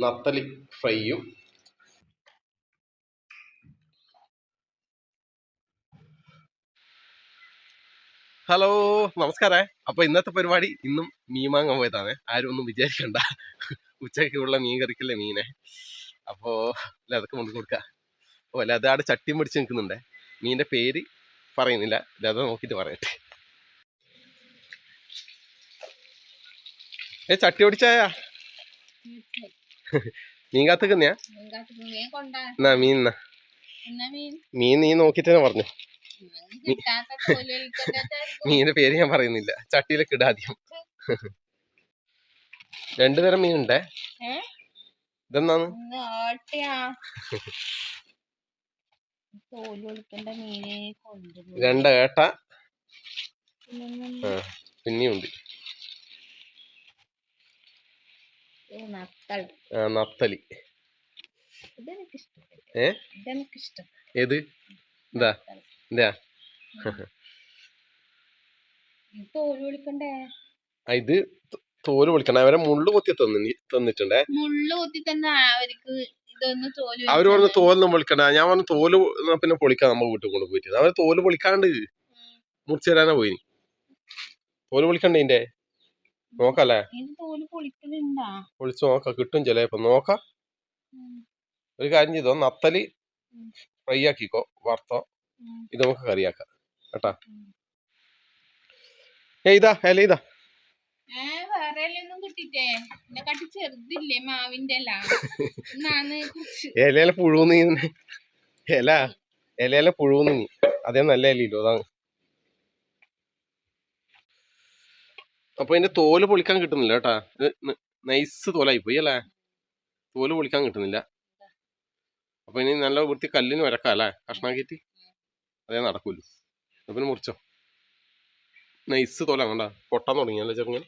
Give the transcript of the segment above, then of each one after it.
നത്തലി ഫ്രൈയും. ഹലോ നമസ്കാരേ. അപ്പൊ ഇന്നത്തെ പരിപാടി ഇന്നും മീൻ വാങ്ങാൻ പോയതാണ്. ആരും ഒന്നും വിചാരിക്കണ്ട. ഉച്ചയ്ക്കുള്ള മീൻ കറിക്കല്ലേ മീനെ. അപ്പോ ലതൊക്കെ കൊണ്ട് കൊടുക്ക. ഓ ലതാട് ചട്ടിയും പിടിച്ച് നിൽക്കുന്നുണ്ടേ. മീനിന്റെ പേര് പറയുന്നില്ല. ലത നോക്കിട്ട് പറയട്ടെ. ഏ ചട്ടി പിടിച്ചായ? മീൻ കാത്തുക്കുന്നയാ എന്നാ മീൻ എന്നാ മീൻ? നീ നോക്കിട്ട് തന്നെ പറഞ്ഞു മീനിന്റെ പേര് ഞാൻ പറയുന്നില്ല. ചട്ടിയിലൊക്കെ ഇടാദ്യം രണ്ടുതരം രണ്ടു തരം ഇതെന്നാന്ന് ഇതെന്നാണ് രണ്ട് ഏട്ട. പിന്നെയുണ്ട് നത്തൾ ആ നത്തലി. ഏ? ഏത്? ഇതാ. തോൽ ഇത് പൊളിക്കണം അവരെ മുള്ളു കൊത്തി തന്നി തന്നിട്ടുണ്ടേ. അവർ പറഞ്ഞ തോൽ. തോലൊന്നും പൊളിക്കണ്ട. ഞാൻ പറഞ്ഞു തോൽ പിന്നെ പൊളിക്കാൻ നമ്മ വീട്ടിൽ കൊണ്ട് പോയിട്ട്. അവർ തോൽ പൊളിക്കാണ്ട് മുറിച്ചു തരാനാ പോയി തോൽ പൊളിക്കണ്ടേ നോക്കല്ലേ? ഇത് പൊളിച്ചു നോക്ക കിട്ടും ചിലപ്പോ. നോക്ക. ഒരു കാര്യം ചെയ്തോ? നത്തലി ഫ്രൈ ആക്കിക്കോ വറുത്തോ. ഇത് നമുക്ക് കറിയാക്കാം. കേട്ടാ? ഏതാ ഏ ഇതാ ഇതാ. അല്ല കുറച്ച് ഇലയിലെ പുഴുന്ന് ഇല ഇലയിലെ പുഴുന്ന് അതേ നല്ല ഇലയില്ലോ അതാണ് അപ്പൊ ഇതിന്റെ തോൽ പൊളിക്കാൻ കിട്ടുന്നില്ല കേട്ടാ. നൈസ് തോലായി പോയി അല്ലേ? തോൽ പൊളിക്കാൻ കിട്ടുന്നില്ല. അപ്പൊ ഇനി നല്ല വൃത്തി കല്ലിന് വരക്കാം അല്ലേ? കഷ്ണാക്കിയിട്ട് അതേ നടക്കൂല്ലോ അപ്പൊ മുറിച്ചോ. നൈസ് തോല കണ്ട. പൊട്ടാൻ തുടങ്ങിയല്ലേ ചെറുങ്ങൻ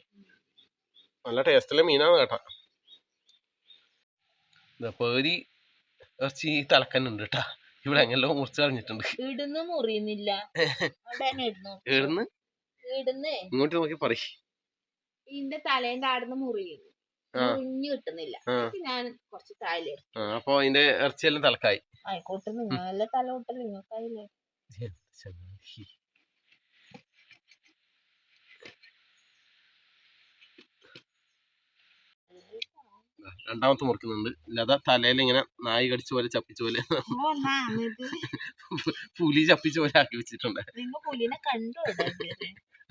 നല്ല ടേസ്റ്റിലെ മീനാണ് കേട്ടാ. പേരി ഇറച്ചി തലക്കന്നുണ്ട് കേട്ടാ. ഇവിടെ എങ്ങനെല്ലോ മുറിച്ച് കളഞ്ഞിട്ടുണ്ട്. ഇടുന്ന് മുറിയുന്നില്ല. ഇടുന്നേ. ഇങ്ങോട്ട് നോക്കി പറയ്. ഇതിന്റെ തലേന്റെ ആടുന്ന് മുറിയത് മുറിഞ്ഞു കിട്ടുന്നില്ല. ഞാൻ കുറച്ച് ആ അപ്പൊ ഇതിന്റെ ഇറച്ചിയെല്ലാം തലക്കായി ആയിക്കോട്ടെ നിങ്ങളെ തല കൊട്ടൽ നിങ്ങൾക്കായില്ലേ? രണ്ടാമത്തെ മുറിക്കുന്നുണ്ട്. ലത തലയിൽ ഇങ്ങനെ നായി കടിച്ച പോലെ ചപ്പിച്ച പോലെ പുലി ചപ്പിച്ച പോലെ ആക്കി വെച്ചിട്ടുണ്ട്.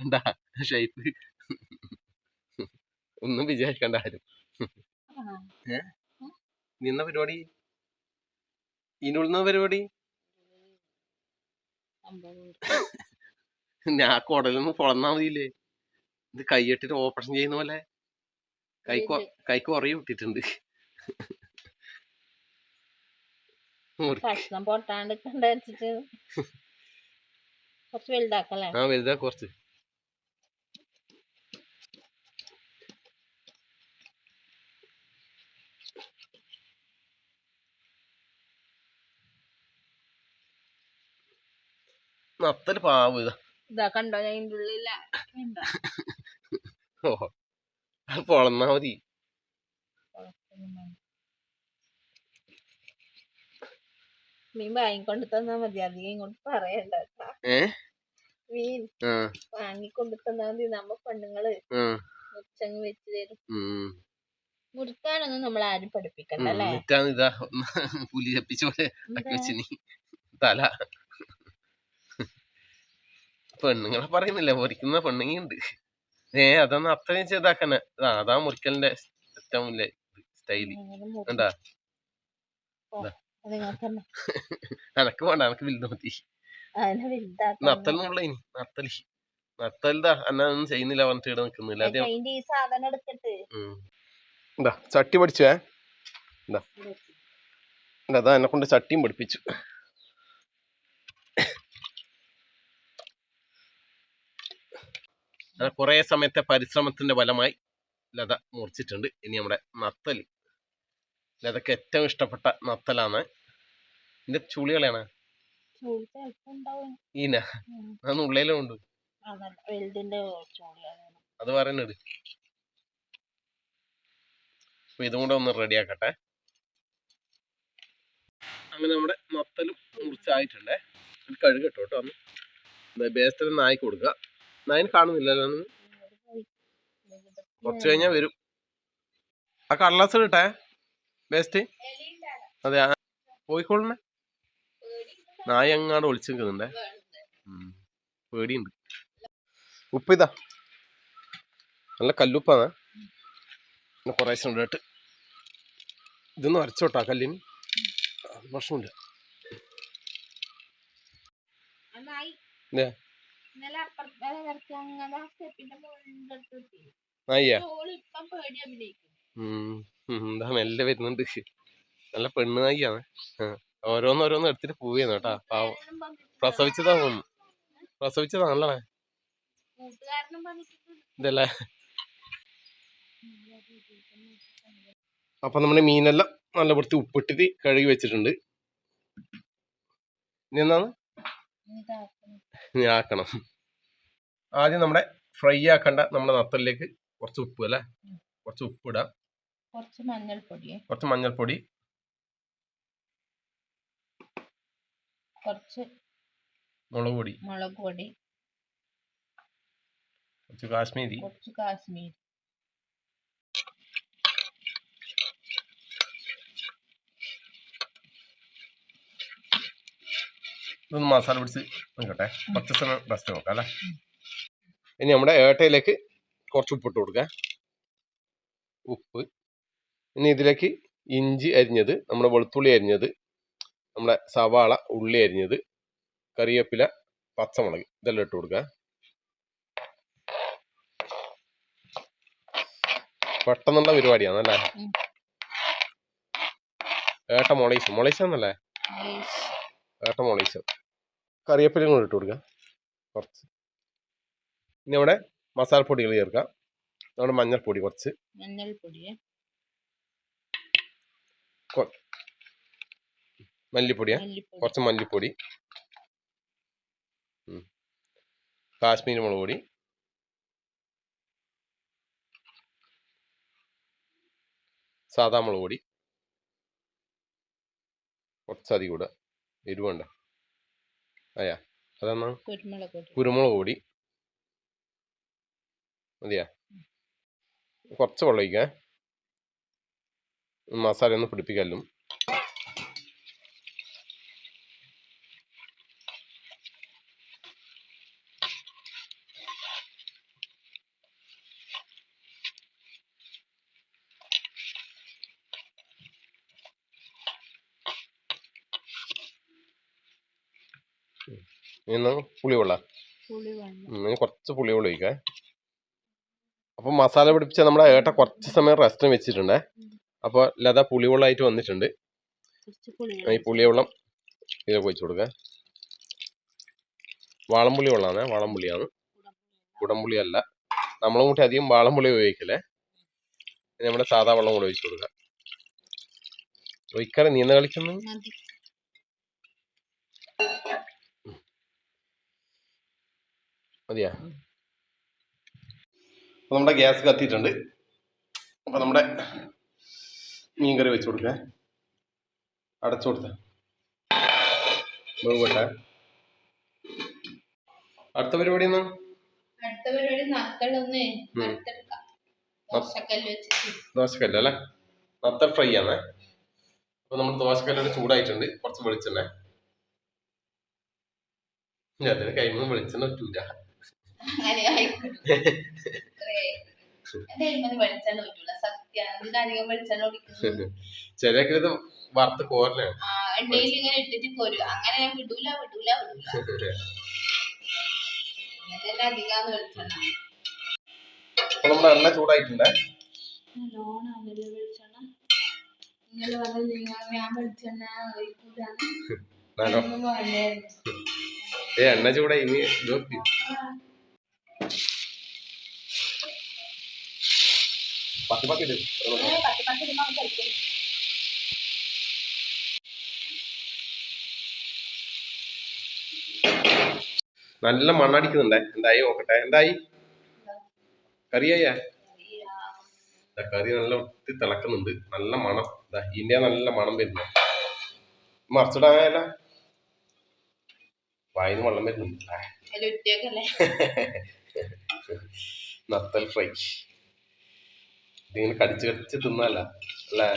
എന്താ ഷേപ്പ് ഒന്നും വിചാരിക്കണ്ട ആരും നിന്ന പരിപാടി? ഇനുള്ളുന്ന പരിപാടി? ഞാൻ കുടലൊന്നും പൊളന്നാ മതിയില്ലേ? ഇത് കൈയിട്ടിട്ട് ഓപ്പറേഷൻ ചെയ്യുന്ന പോലെ? കൈ കൈ കൈക്ക് കുറയും ഇട്ടിട്ടുണ്ട്. മുറി- കഷ്ണം പൊട്ടാണ്ട് കുറച്ച് വലുതാക്കല്ലേ? ആ വലുതാ കുറച്ച്. നത്തൽ പാവ് ഇതാ. കണ്ടോ ഞാൻ ഇതിന്റെ ഉള്ളില? ഓ പൊളന്നാ മതി. മീൻ വാങ്ങിക്കൊണ്ട് തന്നാ മതി. അധികം ഇങ്ങോട്ട് പറയണ്ട മീൻ വാങ്ങിക്കൊണ്ട് തന്നാ മതി. നമ്മ പെണ്ണുങ്ങൾ മുറിച്ചങ്ങ് വെച്ച് തരും. മുറിക്കാനൊന്നും നമ്മൾ ആരും പഠിപ്പിക്കണ്ട. അല്ലേ? ഇതാ പുലി തപ്പിച്ചോലെ തല പെണ്ണുങ്ങളെ പറയുന്നില്ല? മുറിക്കുന്ന പെണ്ണുങ്ങളുണ്ട്. ഏ അതൊന്നും അത്രയും ചെറുതാക്കന്നെ ആ അതാ മുറിക്കലിന്റെ ഏറ്റവും വലിയ സ്റ്റൈൽ. അനക്ക് എന്താ? എനക്ക് വേണ്ട എനക്ക് വലുത് മതി നത്തലിനുള്ള ഇനി നത്തലി. നത്തലിതാ അന്ന ഒന്നും ചെയ്യുന്നില്ല പറഞ്ഞിട്ട് ഇവിടെ നിക്കുന്നില്ല എന്താ ചട്ടി പഠിച്ചേ എന്താ? എന്താ അതാ എന്നെ കൊണ്ട് ചട്ടിയും പഠിപ്പിച്ചു. കുറേ സമയത്തെ പരിശ്രമത്തിന്റെ ഫലമായി ലത മുറിച്ചിട്ടുണ്ട്. ഇനി നമ്മുടെ നത്തൽ ലതക്ക് ഏറ്റവും ഇഷ്ടപ്പെട്ട നത്തലാണ് ഇതിന്റെ ചുളികളാണ് ഈന ഉം. അതൊന്നും ഉള്ളിലും ഉണ്ട് അത് പറയുന്നത് അപ്പൊ ഇതും കൂടെ ഒന്ന് റെഡിയാക്കട്ടെ അങ്ങനെ നമ്മുടെ മത്തലും മുറിച്ചായിട്ടുണ്ടേ. കഴുകട്ടോ കേട്ടോ ഒന്ന്. ബേസ്റ്റിൽ ആയി കൊടുക്കുക. നായന് കാണുന്നില്ലല്ലോ കുറച്ച് കഴിഞ്ഞാൽ വരും. ആ കള്ളസ് കിട്ടേ ബെസ്റ്റ്. അതെ പോയിക്കോളണേ നായ എങ്ങാണ്ട് ഒളിച്ചു നിൽക്കുന്നുണ്ടേ പേടിയുണ്ട്. ഉപ്പ് ഇതാ നല്ല കല്ലുപ്പാണ്. പിന്നെ കുറേശ്ശെ ഉണ്ട് കേട്ട് ഇതൊന്ന് വരച്ചോട്ടാ കല്ലിന്. പ്രശ്നമില്ല? ഇന്നലെ അപ്പുറത്ത് അങ്ങനെ സ്റ്റെപ്പിന്റെ പേടി അഭിനയിക്കും മെല്ലെ വരുന്നുണ്ട്. നല്ല പെണ്ണ് നായിക്കാണ് ഓരോന്നോരോന്ന് ഓരോന്ന് എടുത്തിട്ട് പോവുകയാണ് കേട്ടാ. പാവം. പ്രസവിച്ചതാ തോന്നുന്നു പ്രസവിച്ചതാണല്ലേ ഇതല്ലേ? അപ്പൊ നമ്മുടെ മീനെല്ലാം നല്ല വൃത്തി ഉപ്പിട്ടിട്ട് കഴുകി വെച്ചിട്ടുണ്ട്. ഇനി എന്താണ്? ആക്കണം ആദ്യം നമ്മുടെ ഫ്രൈ ആക്കണ്ട നമ്മുടെ നത്തലിലേക്ക് കുറച്ച് ഉപ്പ് അല്ലേ? കുറച്ച് ഉപ്പ് ഇടാം. കുറച്ച് മഞ്ഞൾപ്പൊടി. കുറച്ച് മഞ്ഞൾപ്പൊടി. കുറച്ച് മുളക് പൊടി മുളക് പൊടി കുറച്ച് കാശ്മീരി. കുറച്ച് കാശ്മീരി. ഇതൊന്ന് മസാല പിടിച്ച് നിൽക്കട്ടെ കുറച്ച് സമയം റെസ്റ്റ് നോക്കാം അല്ലേ? ഇനി നമ്മുടെ ഏട്ടയിലേക്ക് കുറച്ച് ഉപ്പിട്ട് കൊടുക്കാം. ഉപ്പ്. ഇനി ഇതിലേക്ക് ഇഞ്ചി അരിഞ്ഞത് നമ്മുടെ വെളുത്തുള്ളി അരിഞ്ഞത് നമ്മുടെ സവാള ഉള്ളി അരിഞ്ഞത് കറിവേപ്പില പച്ചമുളക് ഇതെല്ലാം ഇട്ട് കൊടുക്കുക പെട്ടെന്നുള്ള പരിപാടിയാണല്ലേ. ഏട്ട മൊളീസ്. മൊളീസാന്നല്ലേ ആണല്ലേ ഏട്ട മൊളീസ്. കറിവേപ്പിലയും കൂടെ ഇട്ട് കൊടുക്കാം. കുറച്ച്. ഇനി അവിടെ മസാലപ്പൊടികൾ ചേർക്കാം. നമ്മുടെ മഞ്ഞൾപ്പൊടി കുറച്ച്. മഞ്ഞൾപ്പൊടി. മല്ലിപ്പൊടിയാ? മല്ലിപ്പൊടി. കുറച്ച് മല്ലിപ്പൊടി. കാശ്മീർ കാശ്മീരി മുളക് പൊടി. സാദാ മുളക് പൊടി. കുറച്ചധികം കൂടെ എരിവുണ്ട അയ്യാ അതെന്നാ? കുരുമുളക് പൊടി. മതിയാ. കുറച്ച് വെള്ളം ഒഴിക്കാം മസാല ഒന്ന് പിടിപ്പിക്കലും. ഇന്ന് പുളിവെള്ളം. കുറച്ച് പുളിവെള്ളം ഒഴിക്കാം. അപ്പോൾ മസാല പിടിപ്പിച്ച നമ്മുടെ ഏട്ട കുറച്ച് സമയം റെസ്റ്റിന് വെച്ചിട്ടുണ്ടേ. അപ്പോൾ ലത പുളിവെള്ളമായിട്ട് വന്നിട്ടുണ്ട്. ഈ പുളിവെള്ളം ഇതിലേക്ക് ഒഴിച്ചു കൊടുക്കാം. വാളംപുളി വെള്ളമാണ് വാളംപുളിയാണ്. കുടംപുളി അല്ല നമ്മളും കൂട്ടി അധികം വാളംപുളി ഉപയോഗിക്കല്ലേ? നമ്മുടെ സാധാ വെള്ളം കൂടെ ഒഴിച്ചു കൊടുക്കാം. ഒഴിക്കാറ് നീന്ത കളിക്കുന്നു? മതിയാ. അപ്പൊ നമ്മുടെ ഗ്യാസ് കത്തിയിട്ടുണ്ട്. അപ്പൊ നമ്മുടെ മീൻകറി വെച്ച് കൊടുക്ക. അടച്ചു കൊടുത്ത. വേവട്ടെ അടുത്ത പരിപാടി എന്നാ? അടുത്ത പരിപാടി ദോശക്കല്ല് അല്ലേ? നത്തൽ ഫ്രൈ ആണ്. അപ്പൊ നമ്മൾ ദോശക്കല്ലോട് ചൂടായിട്ടുണ്ട്. കുറച്ച് വെളിച്ചെണ്ണ. അതിന് കൈമ വെളിച്ചെണ്ണ പറ്റൂല അങ്ങനെ ആയിക്കോട്ടെ ഇത്രേ. എന്റെ കൈമന്ന് വെളിച്ചെണ്ണ പറ്റൂല. സത്യാണ് ഇതിനധികം വെളിച്ചെണ്ണ കുടിക്കുന്നു ചിലക്ക് ഇത് വറുത്ത് കോരലാണ് എണ്ണയിൽ ഇങ്ങനെ ഇട്ടിട്ട് അങ്ങനെ ഞാൻ വിടൂല വിടൂല വിടൂല. അപ്പൊ നമ്മുടെ എണ്ണ ചൂടായിട്ടുണ്ട്. ഏ എണ്ണ ചൂടായി ഇനി. പത്തി പത്തി കഴിക്കും. നല്ല മണ്ണടിക്കുന്നുണ്ടേ. എന്തായി നോക്കട്ടെ. എന്തായി? കറിയായ? കറി നല്ല വൃത്തി തിളക്കുന്നുണ്ട്. നല്ല മണം. ഇന്ത്യ നല്ല മണം വരുന്നു. മറിച്ചിടാനല്ല വായിന്ന് വെള്ളം വരുന്നുണ്ട്. നത്തൽ ഫ്രൈ ഇതിങ്ങനെ കടിച്ച് കടിച്ച് തിന്നല്ല അല്ലേ.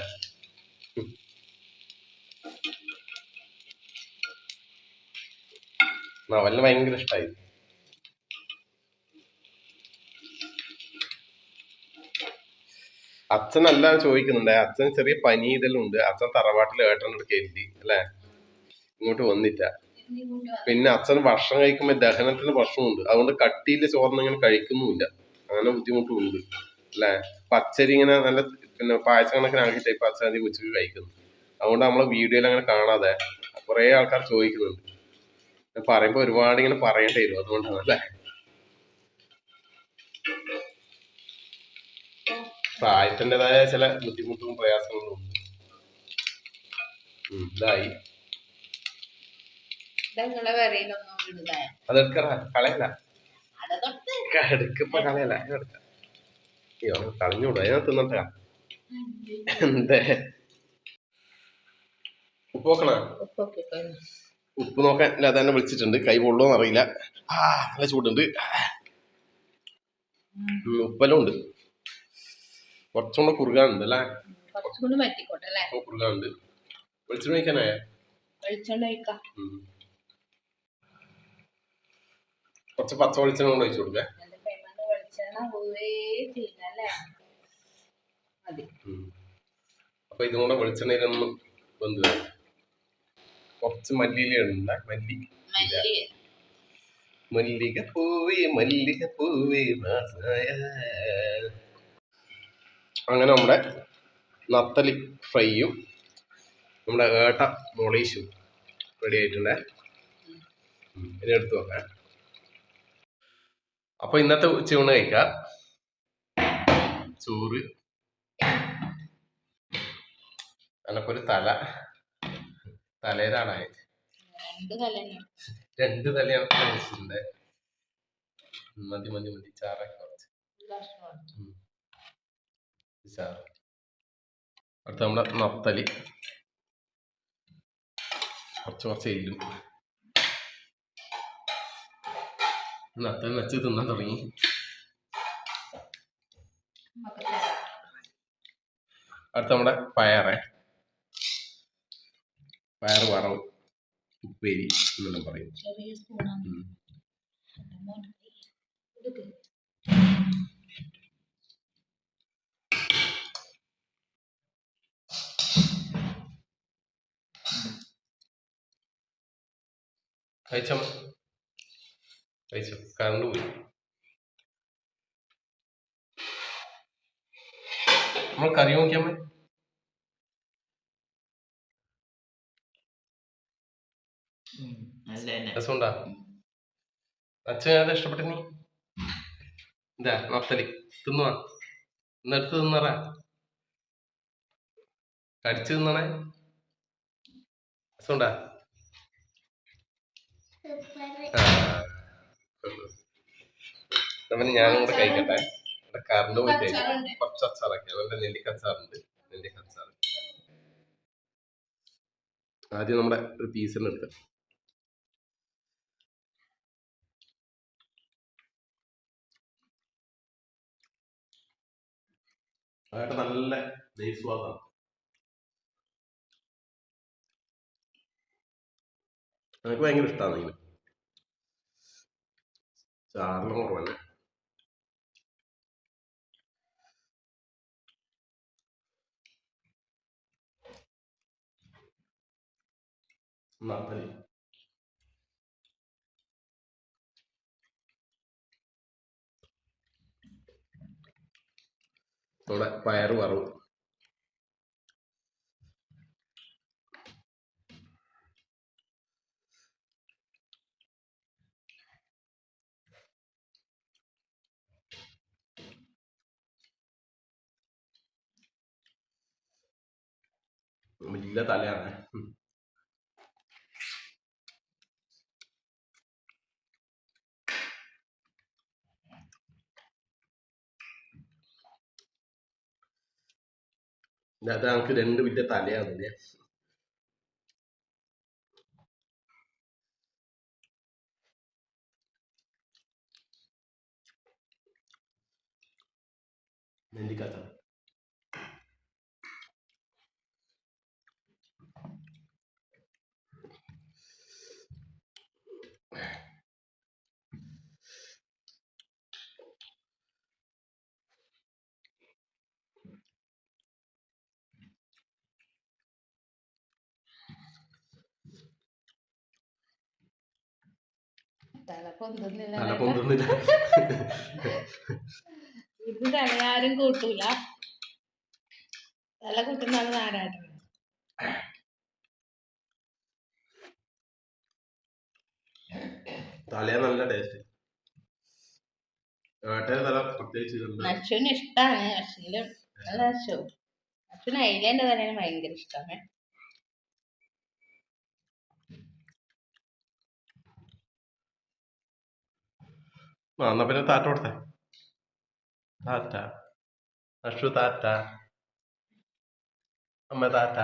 നവലിന് ഭയങ്കര ഇഷ്ടമായി അച്ഛൻ അല്ല ചോദിക്കുന്നുണ്ട് അച്ഛൻ ചെറിയ പനി ഇതെല്ലാം ഉണ്ട് അച്ഛൻ തറവാട്ടിൽ ഏട്ടനോട് കരുതി അല്ലേ ഇങ്ങോട്ട് വന്നില്ല. പിന്നെ അച്ഛൻ ഭക്ഷണം കഴിക്കുമ്പോൾ ദഹനത്തിന് പ്രശ്നമുണ്ട് അതുകൊണ്ട് കട്ടിയിൽ ചോറിന് ഇങ്ങനെ കഴിക്കുന്നുമില്ല. അങ്ങനെ ബുദ്ധിമുട്ടുണ്ട്. അല്ലേ? പച്ചരി ഇങ്ങനെ നല്ല പിന്നെ പായസം കണക്കിനാക്കിയിട്ട് ഇപ്പൊ അച്ഛൻ അധികം ഉച്ചയ്ക്ക് കഴിക്കുന്നു. അതുകൊണ്ട് നമ്മളെ വീഡിയോയിൽ അങ്ങനെ കാണാതെ കുറേ ആൾക്കാർ ചോദിക്കുന്നുണ്ട്. പറയുമ്പോ ഒരുപാട് ഇങ്ങനെ പറയേണ്ടി വരും. അതുകൊണ്ടാണ് അല്ലേ? പ്രായത്തിന്റെതായ ചില ബുദ്ധിമുട്ടും പ്രയാസങ്ങളും ഉണ്ട്. ഇതായി. എടുക്കിപ്പോ എടുക്ക. അയ്യോ കളഞ്ഞൂടാ ഞാൻ തിന്നട്ടാ എന്തേ? ഉപ്പ് നോക്കണ ഉപ്പ് നോക്കാൻ ഇല്ലാതെ തന്നെ വിളിച്ചിട്ടുണ്ട്. കൈ പൊള്ളോന്ന് അറിയില്ല. ആ നല്ല ചൂടുണ്ട്. ഉപ്പെല്ലാം ഉണ്ട്. കുറച്ചുകൂടെ കുറുകാനുണ്ട് അല്ലേ? കുറുകാനുണ്ട്. വെളിച്ചെണ്ണ കഴിക്കാനായ വെളിച്ചെണ്ണ ഒഴിക്കാം. കുറച്ച് പച്ച വെളിച്ചെണ്ണ കൊണ്ട് ഒഴിച്ചു കൊടുക്കേ. അപ്പൊ ഇതും കൂടെ വെളിച്ചെണ്ണയിലൊന്ന് വെന്ത്. കുറച്ച് മല്ലിയിലുണ്ട് മല്ലി. മല്ലി. മല്ലിക പൂവേ മല്ലിക പൂവേ മാസായ. അങ്ങനെ നമ്മുടെ നത്തലി ഫ്രൈയും നമ്മുടെ ഏട്ട മൊളീഷും റെഡി ആയിട്ടുണ്ട്? ഇനി എടുത്ത് വെക്കാം അപ്പൊ ഇന്നത്തെ ഉച്ചയൂണ് കഴിക്കാം. ചോറ്. അനക്കൊരു തല. തലേതാണ് രണ്ട് തലയാണ്. വെച്ചിട്ടുണ്ട്. മതി മതി മതി. ചാറൊക്കെ കുറച്ച്. ചാറ്. അടുത്ത നമ്മുടെ നത്തലി. കുറച്ച് കുറച്ച് എല്ലും. നത്തലി വെച്ച് തിന്നാൻ തുടങ്ങി. അടുത്ത നമ്മുടെ പയറേ പയർ വറവ്. ഉപ്പേരി എന്നെല്ലാം പറയും. കഴിച്ചമ്മ കഴിച്ചു കറണ്ട് പോയി നമ്മൾ കറി നോക്കിയാൽ മതി രസമുണ്ടാ അച്ഛൻ ഏതാ ഇഷ്ടപ്പെട്ട നീ ഇതാ നത്തലി തിന്നുവാ ഇന്നെടുത്ത് തിന്നറ കടിച്ചു തിന്നണേ രസമുണ്ടാ ആ. എന്നാ പിന്നെ ഞാനും കൂടെ കഴിക്കട്ടെ. ഇവിടെ കറണ്ട് പോയിട്ട് കുറച്ച് അച്ചാറൊക്കെ. അതുപോലെ നെല്ലിക്ക അച്ചാറുണ്ട്. നെല്ലിക്ക അച്ചാർ ആദ്യം നമ്മുടെ ഒരു പീസിന് എടുക്കാം. അതായിട്ട് നല്ല നെയ്സ്വാദാണ് എനിക്ക് ഭയങ്കര ഇഷ്ടമാണ് ഇങ്ങനെ ചാറിന് കുറവല്ലേ? നത്തലി നമ്മുടെ പയറ് വറവ്. വലിയ തലയാണ്. അത് നമുക്ക് രണ്ട് വലിയ തലയാണല്ലേ നെല്ലിക്കത്ത തല പൊന്തുന്നില്ല തല പൊന്തുന്നില്ല. ഇത് തലയാരും കൂട്ടൂല. തല കൂട്ടുന്നതാണ് നാരായണ തലയാ നല്ല ടേസ്റ്റ് ഏട്ടയുടെ തല പ്രത്യേകിച്ച് അശ്വിന് ഇഷ്ടാണ്. അശ്വിനും നല്ല അശു അശ്വിന് അയിലേന്റെ തലയാണ് ഭയങ്കര ഇഷ്ടമാണ് ആ എന്നാ പിന്നെ താറ്റ കൊടുത്തേ. താറ്റ അഷു താറ്റ അമ്മ താറ്റ